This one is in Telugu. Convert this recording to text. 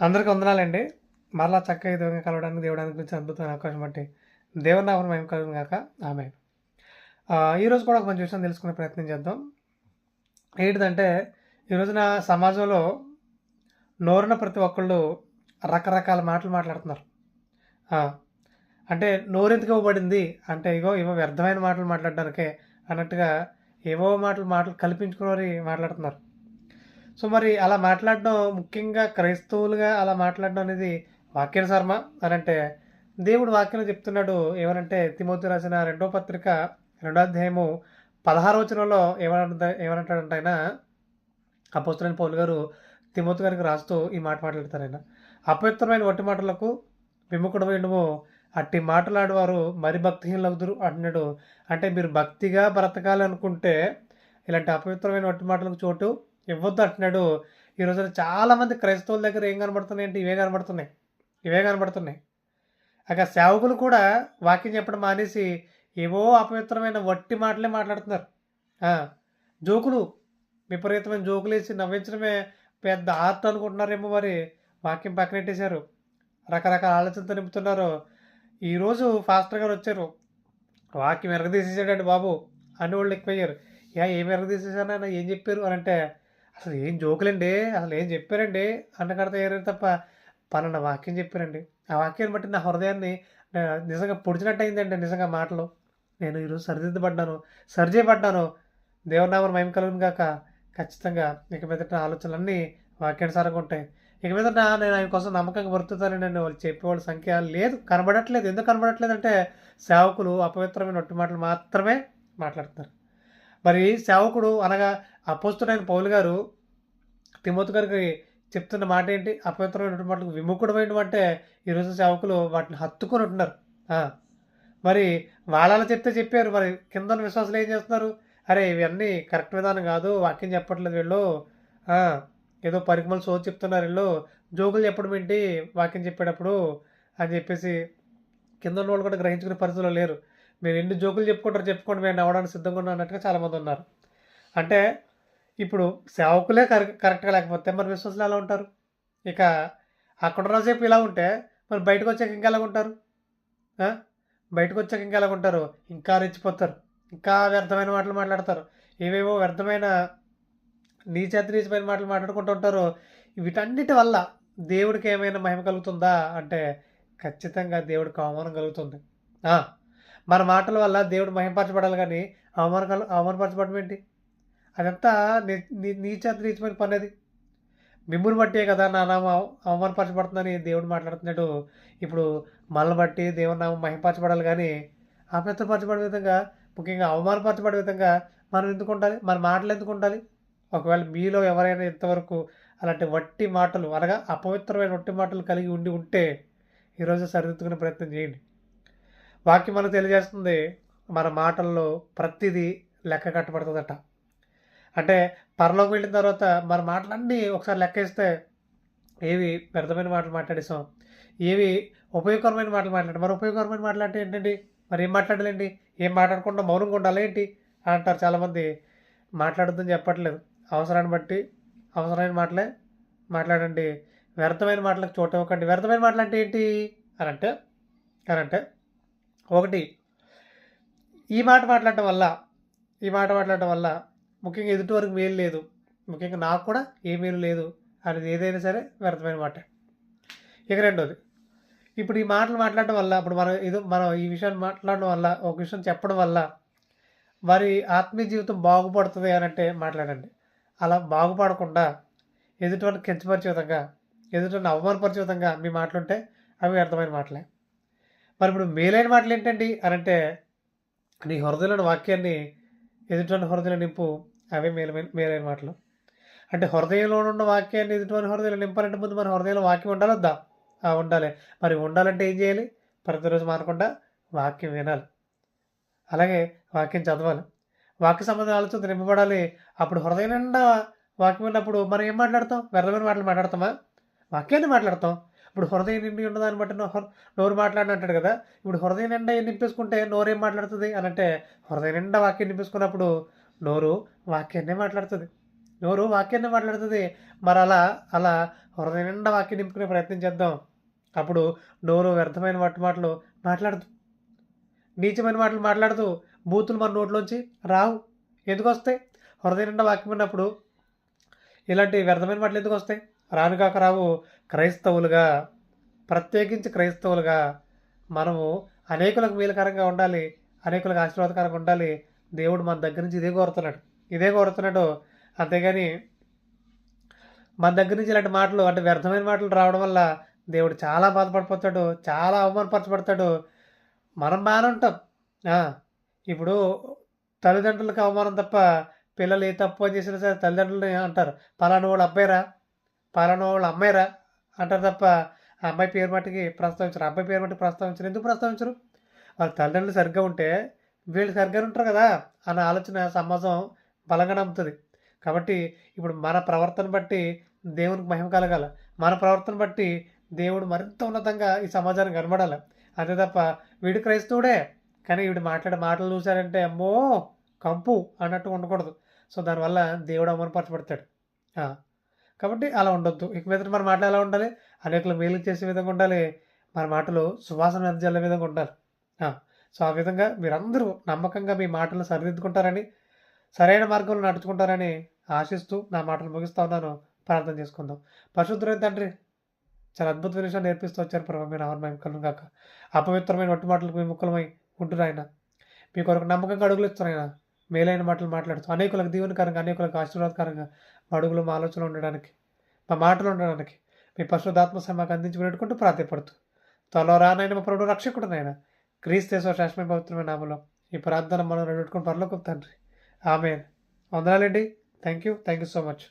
అందరికీ వందనాలండి. మరలా చక్కగా విధంగా కలవడానికి దేవుడానికి గురించి అద్భుతమైన అవకాశం బట్టి దేవుని నామం మేము కలుగును కాక ఆమె ఈరోజు కూడా ఒక మంచి విషయం తెలుసుకునే ప్రయత్నం చేద్దాం. ఏంటిదంటే ఈరోజున సమాజంలో నోరున ప్రతి ఒక్కళ్ళు రకరకాల మాటలు మాట్లాడుతున్నారు. అంటే నోరెందుకు ఇవ్వబడింది? అంటే ఇగో ఇవో వ్యర్థమైన మాటలు మాట్లాడడానికే అన్నట్టుగా ఏవో మాటలు మాటలు కల్పించుకుని మాట్లాడుతున్నారు. సో మరి అలా మాట్లాడడం ముఖ్యంగా క్రైస్తవులుగా అలా మాట్లాడడం అనేది వాక్యానుసారమ అని అంటే దేవుడు వాక్యంలో చెప్తున్నాడు ఏమనంటే తిమోతి రాసిన రెండో పత్రిక రెండో అధ్యాయము పదహారు వచనంలో ఏమనంట ఏమనంటాడంటే ఆయన? అపోస్తులైన పౌలు గారు తిమోతి గారికి రాస్తూ ఈ మాట మాట్లాడతారు ఆయన. అపవిత్రమైన వట్టి మాటలకు విముఖుడమైనము అట్టి మాటలాడేవారు మరి భక్తిహీనులవుదురు అంటున్నాడు. అంటే మీరు భక్తిగా బ్రతకాలనుకుంటే ఇలాంటి అపవిత్రమైన వట్టి మాటలకు చోటు ఇవ్వద్దు అంటున్నాడు. ఈ రోజున చాలామంది క్రైస్తవుల దగ్గర ఏం కనబడుతున్నాయి అంటే ఇవే కనబడుతున్నాయి. ఇవే కనబడుతున్నాయి. అక్కడ సేవకులు కూడా వాక్యం చెప్పడం మానేసి ఏవో అపవిత్రమైన వట్టి మాటలే మాట్లాడుతున్నారు. జోకులు విపరీతమైన జోకులు వేసి నవ్వించడమే పెద్ద ఆర్ట్ అనుకుంటున్నారేమో మరి. వాక్యం పక్కనెట్టేశారు రకరకాల ఆలోచనతో నింపుతున్నారు. ఈరోజు ఫాస్టర్ గారు వచ్చారు. వాక్యం ఎరగదీసేసాడండి బాబు. అని వాళ్ళు ఎక్కువయ్యారు. ఏ ఏం ఎరగదీసేసానన్నా ఏం చెప్పారు అని అంటే అసలు ఏం జోకులండి? అసలు ఏం చెప్పారండి? అన్నకడత ఏరారు తప్ప పన్నెండు వాక్యం చెప్పారండి. ఆ వాక్యాన్ని బట్టి నా హృదయాన్ని నిజంగా పొడిచినట్టు అయిందండి నిజంగా మాటలు. నేను ఈరోజు సరిదిద్దబడ్డాను సరిచేయబడ్డాను. దేవనామం మహిమ కలుగును కాక ఖచ్చితంగా ఇక మీదట నా ఆలోచనలన్నీ వాక్యానుసారంగా ఉంటాయి. ఇక మీదట నేను ఆయన కోసం నమ్మకంగా బ్రతుకుతానని నేను వాళ్ళు చెప్పేవాళ్ళ సంఖ్య లేదు కనబడట్లేదు. ఎందుకు కనబడట్లేదు అంటే సేవకులు అపవిత్రమైన ఒట్టి మాటలు మాత్రమే మాట్లాడుతున్నారు. మరి సేవకుడు అనగా అపోస్తుడైన పౌలు గారు తిమ్మతు గారికి చెప్తున్న మాట ఏంటి? అపవిత్రమైన మాటలకు విముఖుడమైన అంటే ఈరోజు సేవకులు వాటిని హత్తుకొని ఉంటున్నారు. మరి వాళ్ళలా చెప్తే చెప్పారు. మరి కింద విశ్వాసాలు విశ్వాసులు ఏం చేస్తున్నారు? అరే ఇవన్నీ కరెక్ట్ విధానం కాదు. వాక్యం చెప్పట్లేదు వీళ్ళు. ఏదో పరికమలు సో చెప్తున్నారు వీళ్ళు. జోకులు చెప్పడం ఏంటి? వాక్యం చెప్పేటప్పుడు అని చెప్పేసి కింద ఉన్న వాళ్ళు కూడా గ్రహించుకునే పరిస్థితిలో లేరు. మీరు ఎన్ని జోకులు చెప్పుకుంటారు చెప్పుకోండి. మేము అవ్వడానికి సిద్ధంగా ఉన్నాం అన్నట్టుగా చాలామంది ఉన్నారు. అంటే ఇప్పుడు సేవకులే కరెక్ట్ కరెక్ట్గా లేకపోతే మరి విశ్వాసులు ఎలా ఉంటారు? ఇక అక్కడ రోజేపు ఇలా ఉంటే మరి బయటకు వచ్చాక ఇంకా ఎలా ఉంటారు? బయటకు వచ్చాక ఇంకా ఎలా ఉంటారు? ఇంకా రెచ్చిపోతారు. ఇంకా వ్యర్థమైన మాటలు మాట్లాడతారు. ఏవేవో వ్యర్థమైన నీచేత నీచమైన మాటలు మాట్లాడుకుంటూ ఉంటారు. వీటన్నిటి వల్ల దేవుడికి ఏమైనా మహిమ కలుగుతుందా అంటే ఖచ్చితంగా దేవుడికి అవమానం కలుగుతుంది. మన మాటల వల్ల దేవుడు మహిమపరచబడాలి కానీ అవమానం కలు అవమానపరచబడడం ఏంటి? అదంతా నీ నీ- నీచేత నీచమైన పని అది మిమ్ముని బట్టే కదా నా నామ అవమానపరచబడుతుందని దేవుడు మాట్లాడుతున్నాడు. ఇప్పుడు మనల్ని బట్టి దేవుని నామం మహిమపరచబడాలి కానీ అపవిత్రపరచబడే విధంగా ముఖ్యంగా అవమానపరచబడే విధంగా మనం ఎందుకు ఉండాలి? మన మాటలు ఎందుకు ఉండాలి? ఒకవేళ మీలో ఎవరైనా ఇంతవరకు అలాంటి వట్టి మాటలు అనగా అపవిత్రమైన వట్టి మాటలు కలిగి ఉండి ఉంటే ఈరోజు సరిదిద్దుకునే ప్రయత్నం చేయండి. వాక్యం మనకు తెలియజేస్తుంది మన మాటల్లో ప్రతిదీ లెక్క కట్టబడుతుందట. అంటే పరలోకి వెళ్ళిన తర్వాత మన మాటలన్నీ ఒకసారి లెక్కేస్తే ఏవి వ్యర్థమైన మాటలు మాట్లాడేసాం ఏవి ఉపయోగకరమైన మాటలు మాట్లాడారు? మరి ఉపయోగకరమైన మాటలు అంటే ఏంటండి? మరి ఏం మాట్లాడాలండి? ఏం మాట్లాడకుండా మౌనంగా ఉండాలి ఏంటి? అంటారు చాలామంది. మాట్లాడొద్దని చెప్పట్లేదు. అవసరాన్ని బట్టి అవసరమైన మాటలే మాట్లాడండి. వ్యర్థమైన మాటలకు చోటు ఇవ్వకండి. వ్యర్థమైన మాటలు అంటే ఏంటి? అని అంటే అని అంటే ఒకటి ఈ మాట మాట్లాడటం వల్ల ఈ మాట మాట్లాడటం వల్ల ముఖ్యంగా ఎదుటి వరకు మేలు లేదు. ముఖ్యంగా నాకు కూడా ఏ మేలు లేదు అనేది ఏదైనా సరే వ్యర్థమైన మాట. ఇక రెండోది ఇప్పుడు ఈ మాటలు మాట్లాడటం వల్ల ఇప్పుడు మనం ఏదో మనం ఈ విషయాన్ని మాట్లాడడం వల్ల ఒక విషయం చెప్పడం వల్ల వారి ఆత్మీయ జీవితం బాగుపడుతుంది అని అంటే మాట్లాడండి. అలా బాగుపడకుండా ఎదుటివారిని కించపరిచే విధంగా ఎదుటిని అవమానపరిచే విధంగా మీ మాటలుంటే అవి అర్థమైన మాటలే. మరి ఇప్పుడు మేలైన మాటలు ఏంటండి అని అంటే నీ హృదయలోని వాక్యాన్ని ఎదుటివారి హృదయంలో నింపు అవే మేలమైన మేలైన మాటలు. అంటే హృదయంలో ఉన్న వాక్యాన్ని ఎదుటివారి హృదయంలో నింపాలంటే ముందు మన హృదయంలో వాక్యం ఉండాలొద్దా ఆ, ఉండాలి. మరి ఉండాలంటే ఏం చేయాలి? ప్రతిరోజు మానకుండా వాక్యం వినాలి. అలాగే వాక్యం చదవాలి. వాక్య సంబంధం ఆలోచన నింపబడాలి. అప్పుడు హృదయం నిండా వాక్యం ఉన్నప్పుడు మనం ఏం మాట్లాడతాం? వ్యర్థమైన మాటలు మాట్లాడతామా? వాక్యాన్ని మాట్లాడతాం. ఇప్పుడు హృదయం నిండి ఉన్నదాన్ని బట్టి నోరు మాట్లాడిన అంటాడు కదా? ఇప్పుడు హృదయం నిండా ఏం నింపేసుకుంటే నోరు ఏం మాట్లాడుతుంది? అని అంటే హృదయం నిండా వాక్యం నింపేసుకున్నప్పుడు నోరు వాక్యాన్నే మాట్లాడుతుంది. నోరు వాక్యాన్ని మాట్లాడుతుంది. మరి అలా అలా హృదయం నిండా వాక్యం నింపుకునే ప్రయత్నం చేద్దాం. అప్పుడు నోరు వ్యర్థమైన వాటి మాటలు మాట్లాడదు. నీచమైన మాటలు మాట్లాడుతూ బూతులు మన నోట్లోంచి రావు. ఎందుకు వస్తాయి? హృదయం నిండా వాక్యం ఉన్నప్పుడు ఇలాంటి వ్యర్థమైన మాటలు ఎందుకు వస్తాయి? రాను కాక రావు. క్రైస్తవులుగా ప్రత్యేకించి క్రైస్తవులుగా మనము అనేకులకు మేలుకరంగా ఉండాలి. అనేకులకు ఆశీర్వాదకరంగా ఉండాలి. దేవుడు మన దగ్గర నుంచి ఇదే కోరుతున్నాడు. ఇదే కోరుతున్నాడు. అంతేగాని మన దగ్గర నుంచి ఇలాంటి మాటలు అంటే వ్యర్థమైన మాటలు రావడం వల్ల దేవుడు చాలా బాధపడిపోతాడు చాలా అవమానపరచబడతాడు. మనం బాగానే ఉంటాం. ఇప్పుడు తల్లిదండ్రులకు అవమానం తప్ప పిల్లలు ఏ తప్పు అని చేసినా సరే తల్లిదండ్రులని అంటారు. పలానా వాళ్ళు అబ్బాయిరా? పలానా వాళ్ళు అమ్మాయిరా? అంటారు తప్ప ఆ అమ్మాయి పేరు మట్టికి ప్రస్తావించరు. అబ్బాయి పేరు మట్టికి ప్రస్తావించరు. ఎందుకు ప్రస్తావించరు? వాళ్ళ తల్లిదండ్రులు సరిగ్గా ఉంటే వీళ్ళు సరిగ్గా ఉంటారు కదా అన్న ఆలోచన సమాజం బలంగా నమ్ముతుంది. కాబట్టి ఇప్పుడు మన ప్రవర్తన బట్టి దేవునికి మహిమ కలగాల. మన ప్రవర్తన బట్టి దేవుడు మరింత ఉన్నతంగా ఈ సమాజానికి కనబడాలి. అంతే తప్ప వీడు క్రైస్తవుడే కానీ వీడు మాట్లాడే మాటలు చూశారంటే అమ్మో కంపు అన్నట్టు ఉండకూడదు. సో దానివల్ల దేవుడు అవమానపరచబడతాడు. ఆ, కాబట్టి అలా ఉండొద్దు. ఇక మీద మన మాటలు ఎలా ఉండాలి? అనేకలు మేలు చేసే విధంగా ఉండాలి. మన మాటలు సువాసన జల్లే విధంగా ఉండాలి. సో ఆ విధంగా మీరందరూ నమ్మకంగా మీ మాటలు సరిదిద్దుకుంటారని సరైన మార్గంలో నడుచుకుంటారని ఆశిస్తూ నా మాటలు ముగిస్తా ఉన్నాను. ప్రార్థన చేసుకుందాం. పరిశుద్ధమైన తండ్రి చాలా అద్భుతమైన విషయాలు నేర్పిస్తూ వచ్చారు ప్రభావ మీరు ఆవరణ కలను కాక అపవిత్రమైన ఒట్టి మాటలకు మీ ముక్కలమై ఉంటున్నాయన మీ కొరకు నమ్మకంగా అడుగులు ఇస్తున్నాయన మేలైన మాటలు మాట్లాడుతూ అనేకులకు దీవెనకరంగా అనేకులకు ఆశీర్వాదకరంగా మా అడుగులు మా ఆలోచనలు ఉండడానికి మా మాటలు ఉండడానికి మీ పరిశుద్ధాత్మ మాకు అందించి పెట్టుకుంటూ ప్రార్థపడుతూ త్వరలో రానైనా మా ప్రభు రక్షకుడు నాయన క్రీస్తేశ్వర శాశ్వత పవిత్రమైన నామలో ఈ ప్రార్థన మనం పెట్టుకుని పర్లోకి తండ్రి. ఆమె వందనాలండి. Thank you thank you so much.